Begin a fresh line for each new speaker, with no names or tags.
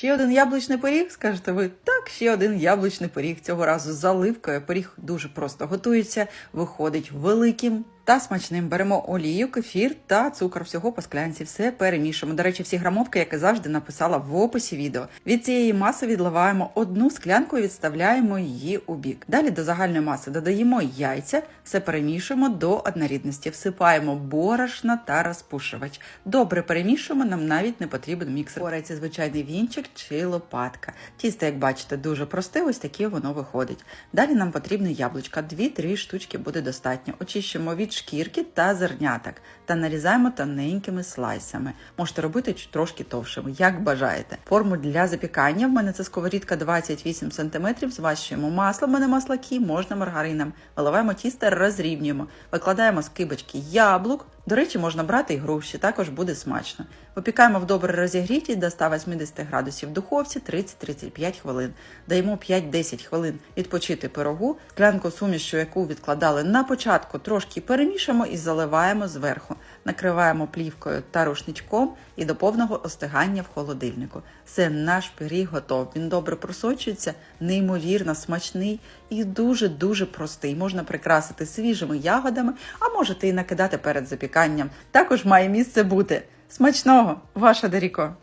Ще один яблучний пиріг, скажете ви? Так, ще один яблучний пиріг. Цього разу з заливкою. Пиріг дуже просто готується, виходить великим та смачним. Беремо олію, кефір та цукор. Всього по склянці. Все перемішуємо. До речі, всі грамовки, як і завжди, написала в описі відео. Від цієї маси відливаємо одну склянку і відставляємо її у бік. Далі до загальної маси додаємо яйця, все перемішуємо до однорідності, всипаємо борошна та розпушувач. Добре перемішуємо, нам навіть не потрібен міксер. Бореться звичайний вінчик чи лопатка. Тісто, як бачите, дуже просте, ось таке воно виходить. Далі нам потрібне яблучка, 2-3 штучки буде достатньо. Очищуємо від шкірки та зерняток та нарізаємо тоненькими слайсами. Можете робити трошки товшими, як бажаєте. Форму для запікання в мене це сковорідка 28 см, зващуємо масло, в мене маслаки, можна маргарином. Виливаємо тісто, розрівнюємо, викладаємо з кибочки яблук. До речі, можна брати і груші, також буде смачно. Випікаємо в добре розігрітій до 180 градусів в духовці 30-35 хвилин. Даємо 5-10 хвилин відпочити пирогу. Склянку сумішу, яку відкладали на початку, трошки перемішаємо і заливаємо зверху. Накриваємо плівкою та рушничком і до повного остигання в холодильнику. Все, наш пиріг готов. Він добре просочується, неймовірно смачний і дуже-дуже простий. Можна прикрасити свіжими ягодами, а можете і накидати перед запіканням. Також має місце бути. Смачного, ваша Даріко!